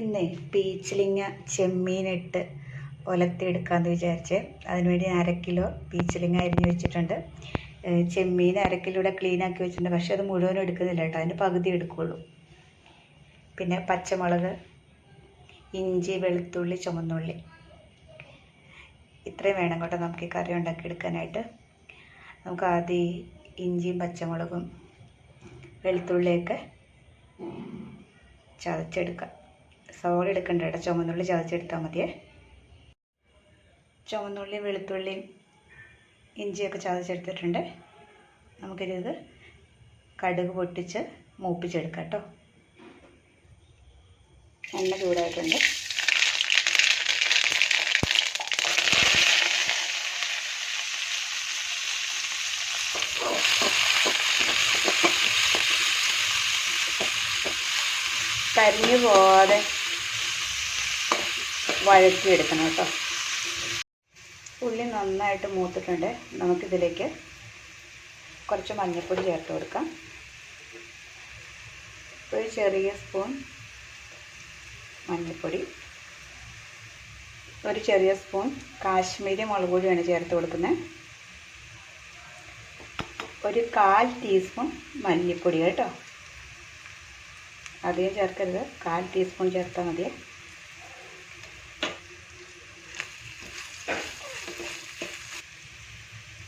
ഇന്നേ പീച്ചിലിങ്ങ ചെമ്മീനിട്ട് ഒലത്തിയെടുക്കാമെന്ന് വിചാരിച്ച്. അതിനുവേണ്ടി അര കിലോ പീച്ചിലിങ്ങ അരിഞ്ഞ് വെച്ചിട്ടുണ്ട്. ചെമ്മീൻ അര കിലോയുടെ ക്ലീൻ ആക്കി വെച്ചിട്ടുണ്ട്. പക്ഷേ അത് മുഴുവനും എടുക്കുന്നില്ല കേട്ടോ. അതിന്റെ പകുതി എടുക്കുകയുള്ളൂ പിന്നെ പച്ചമുളക് ഇഞ്ചി വെളുത്തുള്ളി ചുമന്നുള്ളി. ഇത്രയും വേണം കേട്ടോ നമുക്ക് ഈ കറി ഉണ്ടാക്കി എടുക്കാനായിട്ട് നമുക്ക് ആദ്യം ഇഞ്ചിയും പച്ചമുളകും വെളുത്തുള്ളിയൊക്കെ ചതച്ചെടുക്കാം. സവോള എടുക്കണ്ട കേട്ടോ. ചുമന്നുള്ളി ചതച്ചെടുത്താൽ മതിയേ. ചുമന്നുള്ളി വെളുത്തുള്ളിയും ഇഞ്ചിയൊക്കെ ചതച്ചെടുത്തിട്ടുണ്ട്. നമുക്കിത് കടുക് പൊട്ടിച്ച് മൂപ്പിച്ചെടുക്കാം കേട്ടോ. എണ്ണ ചൂടായിട്ടുണ്ട്. കരിഞ്ഞു പോവാതെ വഴറ്റിയെടുക്കണം കേട്ടോ. ഉള്ളി നന്നായിട്ട് മൂത്തിട്ടുണ്ട്. നമുക്കിതിലേക്ക് കുറച്ച് മഞ്ഞൾപ്പൊടി ചേർത്ത് കൊടുക്കാം. ഒരു ചെറിയ സ്പൂൺ മഞ്ഞൾപ്പൊടി. ഒരു ചെറിയ സ്പൂൺ കാശ്മീരി മുളക് പൊടിയാണ് ചേർത്ത് കൊടുക്കുന്നത്. ഒരു കാൽ ടീസ്പൂൺ മല്ലിപ്പൊടി കേട്ടോ. അധികം ചേർക്കരുത്. കാൽ ടീസ്പൂൺ ചേർത്താൽ മതിയേ.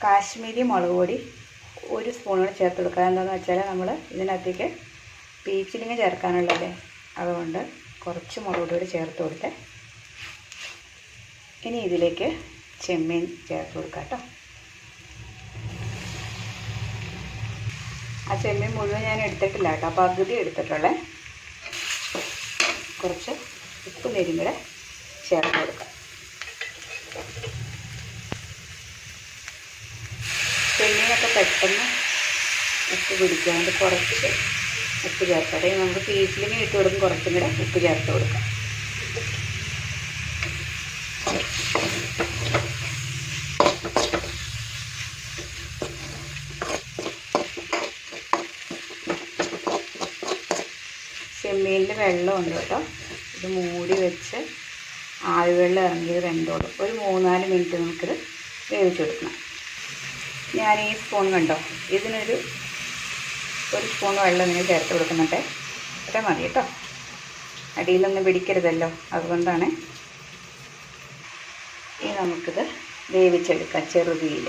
കാശ്മീരി മുളക് പൊടി ഒരു സ്പൂൺ കൂടെ ചേർത്ത് കൊടുക്കുക. എന്താണെന്ന് വെച്ചാൽ നമ്മൾ ഇതിനകത്തേക്ക് പീച്ചിലിങ് ചേർക്കാനുള്ളതല്ലേ? അതുകൊണ്ട് കുറച്ച് മുളക് പൊടി ചേർത്ത് കൊടുത്തേ. ഇനി ഇതിലേക്ക് ചെമ്മീൻ ചേർത്ത് കൊടുക്കാം കേട്ടോ. ആ ചെമ്മീൻ മുഴുവൻ ഞാൻ എടുത്തിട്ടില്ല കേട്ടോ. അപ്പോൾ പകുതി എടുത്തിട്ടുള്ളേ. കുറച്ച് ഉപ്പ് നെരും കൂടെ ചേർത്ത് കൊടുക്കാം. ചെമ്മീനൊക്കെ പെട്ടെന്ന് ഉപ്പ് പിടിക്കാണ്ട് കുറച്ച് ഉപ്പ് ചേർക്കാം അല്ലെങ്കിൽ നമുക്ക് പീസിലിങ്ങനെ ഇട്ട് കൊടുക്കും. കുറച്ചും കൂടെ ഉപ്പ് ചേർത്ത് കൊടുക്കാം. ചെമ്മീനിൽ വെള്ളമുണ്ട് കേട്ടോ. ഇത് മൂടി വെച്ച് ആവിവെള്ളം ഇറങ്ങിയത് വെന്തോളും. ഒരു മൂന്നാൽ മിനിറ്റ് നമുക്കിത് വേവിച്ചെടുക്കണം. ഞാൻ ഈ സ്പൂൺ കണ്ടോ? ഇതിനൊരു ഒരു സ്പൂൺ വെള്ളം ഇങ്ങനെ ചേർത്ത് കൊടുക്കുന്നുണ്ട്. അത്ര മതി കേട്ടോ. അടിയിലൊന്നും പിടിക്കരുതല്ലോ. അതുകൊണ്ടാണ് ഇനി നമുക്കിത് വേവിച്ചെടുക്കാം ചെറുതീയിൽ.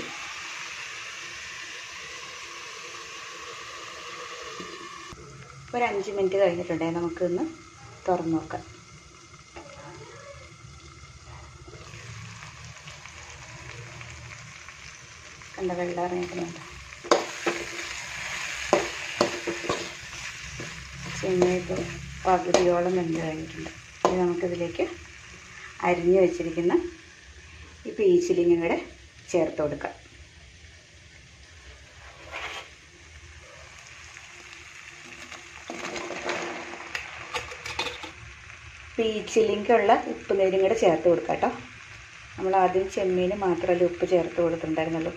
ഒരു അഞ്ച് മിനിറ്റ് കഴിഞ്ഞിട്ടുണ്ടെങ്കിൽ നമുക്കിന്ന് തുറന്നു നോക്കാം. കണ്ട വെള്ളം ഇറങ്ങിയിട്ടുണ്ട്. ഇപ്പോൾ പകുതിയോളം വെന്ത് കഴിഞ്ഞിട്ടുണ്ട്. ഇനി നമുക്കിതിലേക്ക് അരിഞ്ഞു വെച്ചിരിക്കുന്ന ഈ പീച്ചിലിങ്ങും കൂടെ ചേർത്ത് കൊടുക്കാം. പീച്ചിലിങ്കുള്ള ഉപ്പ് നേരും കൂടെ ചേർത്ത് കൊടുക്കാം കേട്ടോ. നമ്മൾ ആദ്യം ചെമ്മീന് മാത്രമല്ല ഉപ്പ് ചേർത്ത് കൊടുത്തിട്ടുണ്ടായിരുന്നുള്ളൂ.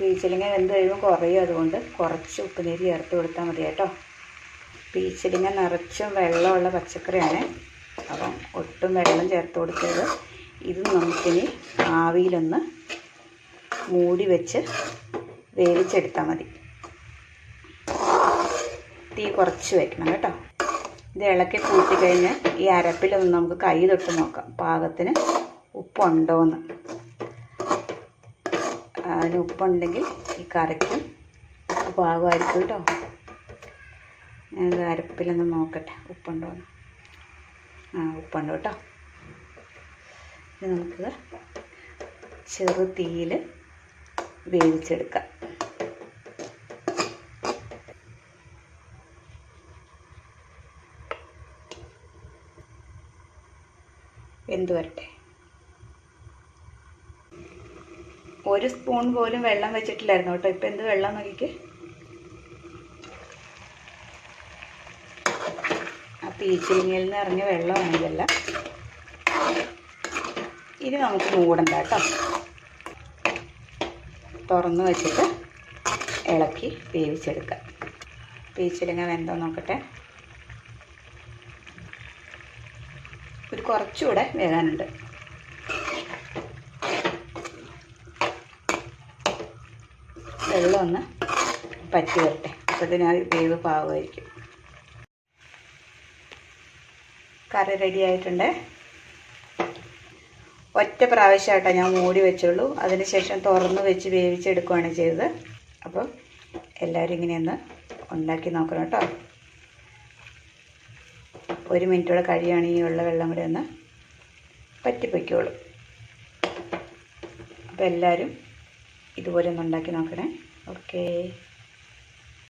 പീച്ചിലിങ്ങ വെന്ത് കഴിയുമ്പോൾ കുറയും അതുകൊണ്ട് കുറച്ച് ഉപ്പ് നീര് ചേർത്ത് കൊടുത്താൽ മതി കേട്ടോ. പീച്ചിലിങ്ങ നിറച്ചും വെള്ളമുള്ള പച്ചക്കറിയാണ്. അപ്പം ഒട്ടും വെള്ളം ചേർത്ത് കൊടുക്കരുത്. ഇത് നമുക്കിനി ആവിയിലൊന്ന് മൂടി വെച്ച് വേവിച്ചെടുത്താൽ മതി. തീ കുറച്ച് വയ്ക്കണം കേട്ടോ. ഇത് ഇളക്കി കൂട്ടി കഴിഞ്ഞ് ഈ അരപ്പിലൊന്ന് നമുക്ക് കൈ തൊട്ട് നോക്കാം. പാകത്തിന് ഉപ്പുണ്ടോയെന്ന് അതിന് ഉപ്പുണ്ടെങ്കിൽ ഈ കറിക്കും പാകമായിരിക്കും കേട്ടോ ഞാൻ അരപ്പിലൊന്ന് നോക്കട്ടെ. ഉപ്പുണ്ടോ ആ ഉപ്പുണ്ട് കേട്ടോ ഇനി നമുക്ക് ചെറു തീയിൽ വേവിച്ചെടുക്കാം. വെന്ത് വരട്ടെ. ഒരു സ്പൂൺ പോലും വെള്ളം വെച്ചിട്ടില്ലായിരുന്നു കേട്ടോ. ഇപ്പം എന്ത് വെള്ളം നോക്കിക്ക്? ആ പീച്ചിലിങ്ങയിൽ നിന്ന് ഇറങ്ങിയ വെള്ളമാണ് ഇതെല്ലാം ഇനി നമുക്ക് മൂടണ്ട കേട്ടോ. തുറന്ന് വെച്ചിട്ട് ഇളക്കി വേവിച്ചെടുക്കാം പീച്ചിലിങ്ങ വെന്തോ നോക്കട്ടെ. ഒരു കുറച്ചുകൂടെ വേകാനുണ്ട്. വെള്ളം ഒന്ന് പറ്റി വരട്ടെ അപ്പോഴത്തേന് ആ വേവ് പാകമായിരിക്കും. കറി റെഡി ആയിട്ടുണ്ട്. ഒറ്റ പ്രാവശ്യമായിട്ടാണ് ഞാൻ മൂടി വെച്ചുള്ളൂ. അതിനുശേഷം തുറന്ന് വെച്ച് വേവിച്ചെടുക്കുകയാണ് ചെയ്തത്. അപ്പം എല്ലാവരും ഇങ്ങനെയൊന്ന് ഉണ്ടാക്കി നോക്കണം കേട്ടോ. ഒരു മിനിറ്റോടെ കഴിയുകയാണെങ്കിൽ ഉള്ള വെള്ളം കൂടെ ഒന്ന് പറ്റിപ്പൊയ്ക്കോളൂ. അപ്പോൾ എല്ലാവരും ഇതുപോലെ ഒന്ന് ഉണ്ടാക്കി നോക്കണേ. Okay.